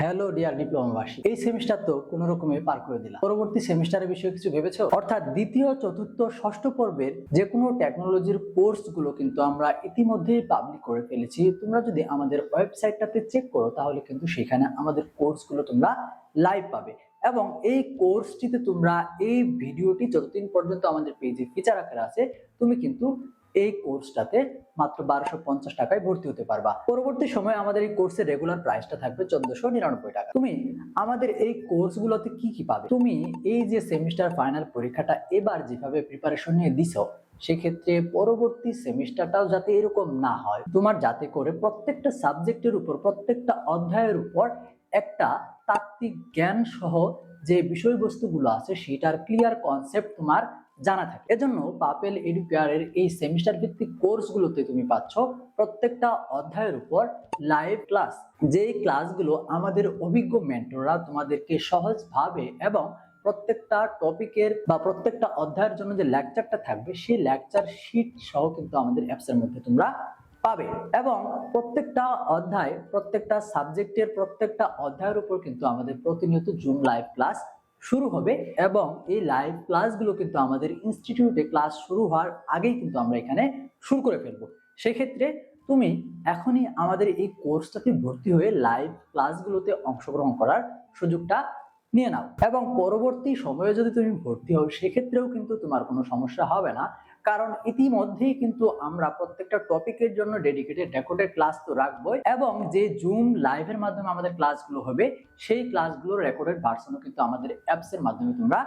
Hello dear ডিপ্লোমাবাসী এই semester তো কোনো রকমে পার করে দিলাম। পরবর্তী সেমিস্টারের বিষয়ে কিছু ভেবেছো? অর্থাৎ দ্বিতীয়, চতুর্থ, ষষ্ঠ পর্বের যে কোনো টেকনোলজির কোর্সগুলো কিন্তু আমরা ইতিমধ্যেই পাবলিক করে ফেলেছি। তোমরা যদি আমাদের ওয়েবসাইটটাতে চেক করো, তাহলে কিন্তু সেখানে আমাদের কোর্সগুলো তোমরা লাইভ পাবে। এবং এই কোর্সটিতে তোমরা এই ভিডিওটি যতদিন পর্যন্ত আমাদের পেজে ফিচার আকারে আছে, তুমি কিন্তু এই কোর্সটাতে মাত্র বারোশো পঞ্চাশ টাকায় ভর্তি হতে পারবা। পরবর্তী সময়ে আমাদের এই কোর্সের রেগুলার প্রাইসটা থাকবে চোদ্দশো নিরানব্বই টাকা। তুমি আমাদের এই কোর্সগুলোতে কি কি পাবে? তুমি এই যে সেমিস্টার ফাইনাল পরীক্ষাটা এবার যেভাবে প্রিপারেশন নিয়ে দিছো, সেক্ষেত্রে পরবর্তী সেমিস্টারটাও যাতে এরকম না হয়, তোমার যাতে করে প্রত্যেকটা সাবজেক্টের উপর, প্রত্যেকটা অধ্যায়ের উপর একটা তাত্ত্বিক জ্ঞান সহ যে বিষয়বস্তুগুলো আছে, সেটার ক্লিয়ার কনসেপ্ট তোমার জানা থাকে। এজন্য পাপেল এডুকেয়ারের এই সেমিস্টার ভিত্তিক কোর্সগুলোতে তুমি পাচ্ছ প্রত্যেকটা অধ্যায়ের উপর লাইভ ক্লাস যেই ক্লাসগুলো আমাদের অভিজ্ঞ মেন্টররা তোমাদেরকে সহজভাবে এবং প্রত্যেকটা টপিকের বা প্রত্যেকটা অধ্যায়ের জন্য যে লেকচারটা থাকবে, সেই লেকচার শিট সহ কিন্তু আমাদের অ্যাপসের মধ্যে তোমরা পাবে। এবং প্রত্যেকটা অধ্যায়, প্রত্যেকটা সাবজেক্টের প্রত্যেকটা অধ্যায়ের উপর কিন্তু আমাদের প্রতিনিয়ত জুম লাইভ ক্লাস শুরু হবে এবং এই লাইভ ক্লাসগুলো কিন্তু আমাদের ইনস্টিটিউটে ক্লাস শুরু হওয়ার আগেই কিন্তু আমরা এখানে শুরু করে ফেলব। সেক্ষেত্রে তুমি এখনই আমাদের এই কোর্সটাতে ভর্তি হয়ে লাইভ ক্লাসগুলোতে অংশগ্রহণ করার সুযোগটা নিয়ে নাও। এবং পরবর্তী সময়ে যদি তুমি ভর্তি হও, সেক্ষেত্রেও কিন্তু তোমার কোনো সমস্যা হবে না। কারণ ইতিমধ্যেই কিন্তু আমরা প্রত্যেকটা টপিকের জন্য ডেডিকেটেড রেকর্ডেড ক্লাস তো রাখবোই, এবং যে জুম লাইভের মাধ্যমে আমাদের ক্লাসগুলো হবে, সেই ক্লাসগুলোর রেকর্ডেড ভার্সনও কিন্তু আমাদের অ্যাপসের মাধ্যমে তোমরা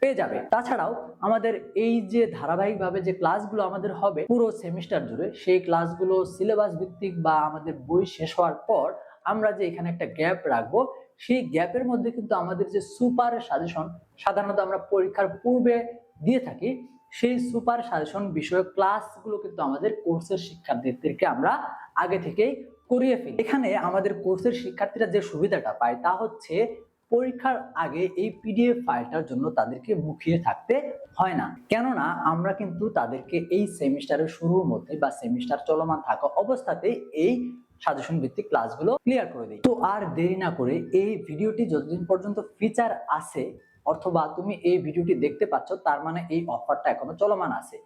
পেয়ে যাবে। তাছাড়াও আমাদের এই যে ধারাবাহিকভাবে যে ক্লাসগুলো আমাদের হবে, পুরো সেমিস্টার জুড়ে সেই ক্লাসগুলো সিলেবাস ভিত্তিক বা আমাদের বই শেষ হওয়ার পর আমরা যে এখানে একটা গ্যাপ রাখব, সেই গ্যাপের মধ্যে কিন্তু আমাদের যে সুপার সাজেশন সাধারণত আমরা পরীক্ষার পূর্বে দিয়ে থাকি সেই সুপার সাজেশন বিষয়ক ক্লাসগুলো কিন্তু আমাদের কোর্সের শিক্ষার্থীদেরকে আমরা আগে থেকেই করিয়ে ফেলি। এখানে আমাদের কোর্সের শিক্ষার্থীরা যে সুবিধাটা পায় তা হচ্ছে পরীক্ষার আগে এই পিডিএফ ফাইলটার জন্য তাদেরকে মুখিয়ে থাকতে হয় না। কেননা আমরা কিন্তু তাদেরকে এই সেমিস্টারের শুরুর মধ্যে বা সেমিস্টার চলমান থাকা অবস্থাতেই এই সাজেশন ভিত্তিক ক্লাসগুলো ক্লিয়ার করে দিই। তো আর দেরি না করে এই ভিডিওটি যতদিন পর্যন্ত ফিচার আছে অথবা তুমি এই ভিডিওটি দেখতে পাচ্ছ, তার মানে এই অফারটা এখনও চলমান আছে।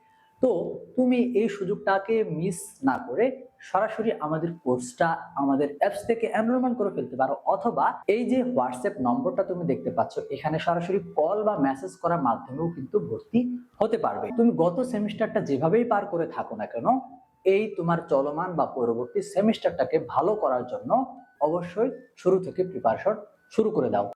তো তুমি এই সুযোগটাকে মিস না করে সরাসরি আমাদের কোর্সটা আমাদের অ্যাপস থেকে এনরোলমেন্ট করে ফেলতে পারো, অথবা এই যে হোয়াটসঅ্যাপ নম্বরটা তুমি দেখতে পাচ্ছ, এখানে সরাসরি কল বা মেসেজ করার মাধ্যমেও কিন্তু ভর্তি হতে পারবে। তুমি গত সেমিস্টারটা যেভাবেই পার করে থাকো না কেন, এই তোমার চলমান বা পরবর্তী সেমিস্টারটাকে ভালো করার জন্য অবশ্যই শুরু থেকে প্রিপারেশন শুরু করে দাও।